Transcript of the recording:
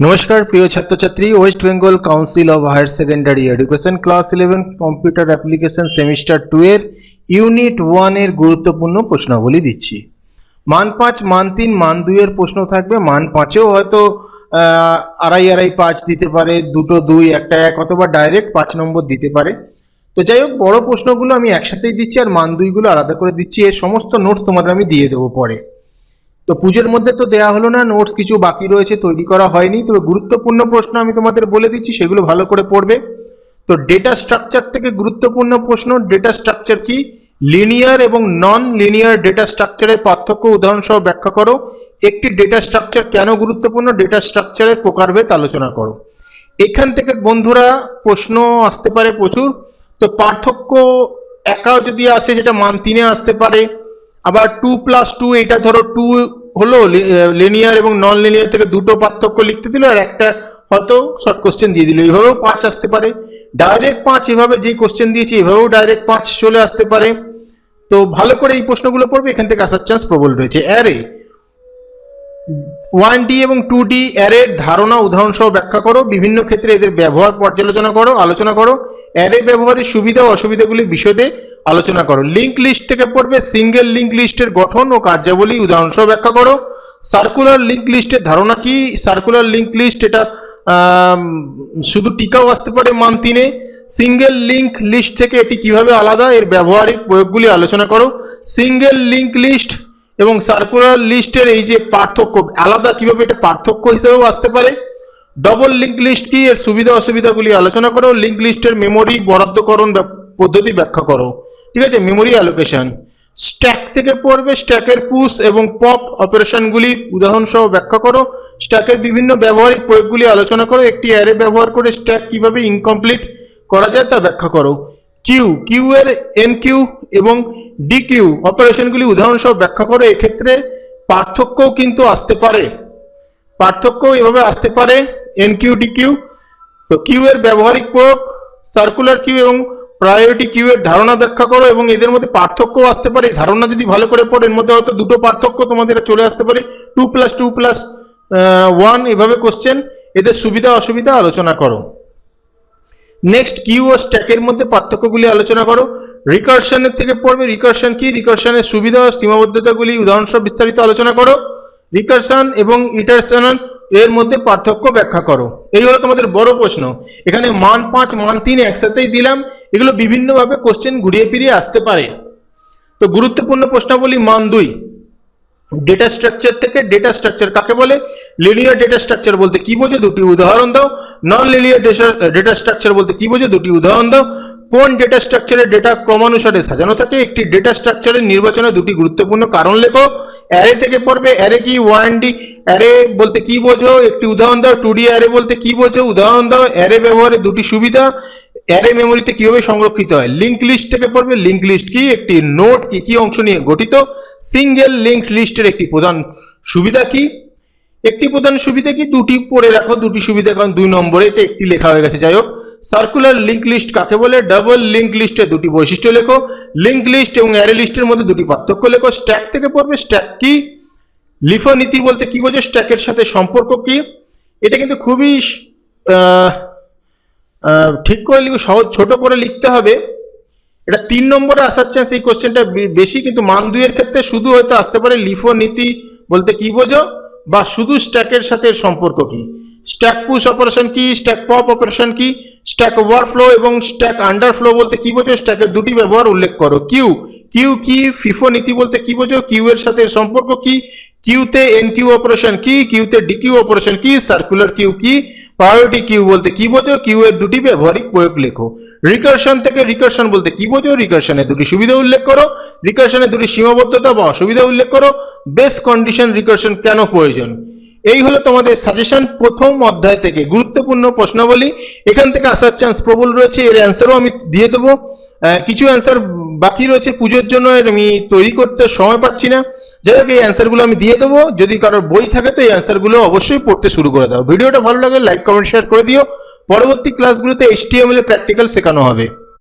নমস্কার, প্রিয় ছাত্রছাত্রী west Bengal council of higher secondary education class eleven computer application semester two এর unit ওয়ানের গুরুত্বপূর্ণ প্রশ্নাবলী দিচ্ছি। মান পাঁচ, মান তিন, মান দুইয়ের প্রশ্ন থাকবে। মান পাঁচেও হয়তো আড়াই আড়াই, পাঁচ দিতে পারে, দুটো, দুই, একটা, এক অথবা ডাইরেক্ট পাঁচ নম্বর দিতে পারে। তো যাই হোক, বড় প্রশ্নগুলো আমি একসাথেই দিচ্ছি আর মান দুইগুলো আলাদা করে দিচ্ছি। এর সমস্ত নোটস তোমাদের আমি দিয়ে দেবো পরে। তো পুজোর মধ্যে তো দেয়া হলো না নোটস কিছু বাকি রয়েছে, তৈরি করা হয়নি। তবে গুরুত্বপূর্ণ প্রশ্ন আমি তোমাদের বলে দিচ্ছি, সেগুলো ভালো করে পড়বে। তো ডেটা স্ট্রাকচার থেকে গুরুত্বপূর্ণ প্রশ্ন ডেটা স্ট্রাকচার কি? লিনিয়ার এবং নন লিনিয়ার ডেটা স্ট্রাকচারের পার্থক্য উদাহরণ সহ ব্যাখ্যা করো। একটি ডেটা স্ট্রাকচার কেন গুরুত্বপূর্ণ? ডেটা স্ট্রাকচারের প্রকারভেদ আলোচনা করো। এখান থেকে বন্ধুরা প্রশ্ন আসতে পারে প্রচুর। তো পার্থক্য একাও যদি আসে যেটা মান তিনে আসতে পারে। আবার টু প্লাস টু এটা ধরো টু হলো লিনিয়ার এবং নন লিনিয়ার থেকে দুটো পার্থক্য লিখতে দিল, আর একটা হয়তো শর্ট কোশ্চেন দিয়ে দিল। এভাবেও পাঁচ আসতে পারে। ডাইরেক্ট পাঁচ এভাবে যে কোশ্চেন দিয়েছে, এভাবেও ডাইরেক্ট পাঁচ চলে আসতে পারে। তো ভালো করে এই প্রশ্নগুলো পড়বে, এখান থেকে আসার চান্স প্রবল রয়েছে। অ্যারে ওয়ান ডি এবং টু ডি অ্যারের ধারণা উদাহরণ সহ ব্যাখ্যা করো, বিভিন্ন ক্ষেত্রে এদের ব্যবহার পর্যালোচনা করো, আলোচনা করো অ্যারে ব্যবহারের সুবিধা ও অসুবিধাগুলি বিশদে আলোচনা করো। লিঙ্ক লিস্ট থেকে পড়বে সিঙ্গেল লিঙ্ক লিস্টের গঠন ও কার্যাবলী উদাহরণ সহ ব্যাখ্যা করো। সার্কুলার লিঙ্ক লিস্টের ধারণা কি? সার্কুলার লিঙ্ক লিস্ট এটা শুধু টিকাও আসতে পারে মান তিনে। সিঙ্গেল লিঙ্ক লিস্ট থেকে এটি কীভাবে আলাদা? এর ব্যবহারিক প্রয়োগগুলি আলোচনা করো। সিঙ্গেল লিঙ্ক লিস্ট এবং সার্কুলার লিস্টের এই যে পার্থক্য, আলাদা কীভাবে এটা পার্থক্য হিসেবেও আসতে পারে? ডবল লিঙ্ক লিস্ট কি? এর সুবিধা অসুবিধাগুলি আলোচনা করো। লিঙ্ক লিস্টের মেমোরি বরাদ্দকরণ পদ্ধতি ব্যাখ্যা করো। ঠিক আছে? মেমোরি অ্যালোকেশন স্ট্যাক থেকে পড়বে স্ট্যাকের পুশ এবং পপ অপারেশনগুলি উদাহরণ সহ ব্যাখ্যা করো। স্ট্যাকের বিভিন্ন ব্যবহারিক প্রয়োগগুলি আলোচনা করো। একটি অ্যারে ব্যবহার করে স্ট্যাক কীভাবে ইনকমপ্লিট করা যায় তা ব্যাখ্যা করো। কিউ কিউ এর এন কিউ এবং ডি কিউ অপারেশনগুলি উদাহরণ সহ ব্যাখ্যা করো, এক্ষেত্রে পার্থক্যও কিন্তু আসতে পারে। পার্থক্য এভাবে আসতে পারে এন কিউ ডি কিউ তো কিউ এর ব্যবহারিক প্রয়োগ সার্কুলার কিউ এবং প্রায়োরিটি কিউ এর ধারণা ব্যাখ্যা করো এবং এদের মধ্যে পার্থক্যও আসতে পারে। ধারণা যদি ভালো করে পড়ো, এর মধ্যে হয়তো দুটো পার্থক্য তোমাদের চলে আসতে পারে। Two plus two plus one এভাবে কোশ্চেন এদের সুবিধা অসুবিধা আলোচনা করো। নেক্সট কিউ ও স্ট্যাকের মধ্যে পার্থক্যগুলি আলোচনা করো। রিকার্শনের থেকে পড়বে। রিকার্শন কি? রিকার্শনের সুবিধা ও সীমাবদ্ধতাগুলি উদাহরণসহ বিস্তারিত আলোচনা করো। রিকার্শন এবং ইটারশন এর মধ্যে পার্থক্য ব্যাখ্যা করো। এই হলো তোমাদের বড় প্রশ্ন। এখানে মান পাঁচ, মান তিন একসাথেই দিলাম। এগুলো বিভিন্নভাবে কোশ্চেন ঘুরিয়ে ফিরিয়ে আসতে পারে। তো গুরুত্বপূর্ণ প্রশ্নাবলী মান দুই। ডেটা স্ট্রাকচার থেকে ডেটা স্ট্রাকচার কাকে বলে? লিনিয়ার ডেটা স্ট্রাকচার বলতে কি বোঝো? দুটি উদাহরণ দাও। নন লিনিয়ার ডেটা স্ট্রাকচার বলতে কি বোঝো? দুটি উদাহরণ দাও। কোন ডেটা স্ট্রাকচারের ডেটা ক্রমানুসারে সাজানো থাকে? একটি ডেটা স্ট্রাকচারের নির্বাচনে দুটি গুরুত্বপূর্ণ কারণ লেখো। অ্যারে থেকে পড়বে। অ্যারে কি? ওয়ান ডি অ্যারে বলতে কি বোঝো? একটি উদাহরণ দাও। টু ডি অ্যারে বলতে কি বোঝো? উদাহরণ দাও। অ্যারে ব্যবহারের দুটি সুবিধা। অ্যারে মেমোরিতে কীভাবে সংরক্ষিত হয়? লিঙ্ক লিস্ট থেকে পড়বে। লিঙ্ক লিস্ট কি? একটি নোট কি কি অংশ নিয়ে গঠিত? সিঙ্গেল লিঙ্ক লিস্টের একটি প্রধান সুবিধা কি? একটি প্রধান সুবিধা কি? দুটি পড়ে রাখো, দুটি সুবিধা, কারণ দুই নম্বরে এটা একটি লেখা হয়ে গেছে। যাই হোক সার্কুলার লিঙ্ক লিস্ট কাকে বলে? ডাবল লিঙ্ক লিস্টের দুটি বৈশিষ্ট্য লেখো। লিঙ্ক লিস্ট এবং অ্যারে লিস্টের মধ্যে দুটি পার্থক্য লেখো। স্ট্যাক থেকে পড়বে। স্ট্যাক কি? লিফো নীতি বলতে কি বোঝো স্ট্যাকের সাথে সম্পর্ক কি? এটা কিন্তু খুবই ঠিক করে লিখে, সহজ, ছোট করে লিখতে হবে। এটা তিন নম্বরে আসার চান্স এই কোশ্চেনটা বেশি, কিন্তু মান দুইয়ের ক্ষেত্রে শুধু হয়তো আসতে পারে লিফো, নীতি বলতে কি বোঝো? বা শুধু স্ট্যাকের সাথে সম্পর্ক কি? স্ট্যাক পুশ অপারেশন কি? স্ট্যাক পপ অপারেশন কি? স্ট্যাক ওভারফ্লো এবং স্ট্যাক আন্ডারফ্লো বলতে কি বোঝো? স্ট্যাকের দুটি ব্যবহার উল্লেখ করো। কিউ কিউ কি? ফিফো নীতি বলতে কি বোঝো? কিউ এর সাথে সম্পর্ক কি? কিউতে এন কিউ অপারেশন কি, কিউতে ডিকিউ অপারেশন কি, সার্কুলার কিউ কি প্রায়োরিটি কিউ বলতে কি বোঝো, কিউ এর দুটি ব্যবহারিক প্রয়োগ লেখো। রিকার্শন থেকে রিকার্শন বলতে কি বোঝো রিকার্শনের দুটি সুবিধা উল্লেখ করো রিকার্শনের দুটি সীমাবদ্ধতা বা অসুবিধা উল্লেখ করো বেস কন্ডিশন রিকার্শন কেন প্রয়োজন? এই হলো তোমাদের সাজেশন প্রথম অধ্যায় থেকে গুরুত্বপূর্ণ প্রশ্নাবলী। এখান থেকে আসার চান্স প্রবল রয়েছে, এর অ্যান্সারও আমি দিয়ে দেবো। কিছু অ্যান্সার বাকি রয়েছে, পুজোর জন্য আমি তৈরি করতে সময় পাচ্ছি না। যাই হোক, এই অ্যান্সারগুলো আমি দিয়ে দেবো। যদি কারোর বই থাকে তো এই অ্যান্সারগুলো অবশ্যই পড়তে শুরু করে দাও। ভিডিওটা ভালো লাগলে লাইক কমেন্ট শেয়ার করে দিও। পরবর্তী ক্লাসগুলোতে এইচটিএমএল এ প্র্যাকটিক্যাল শেখানো হবে।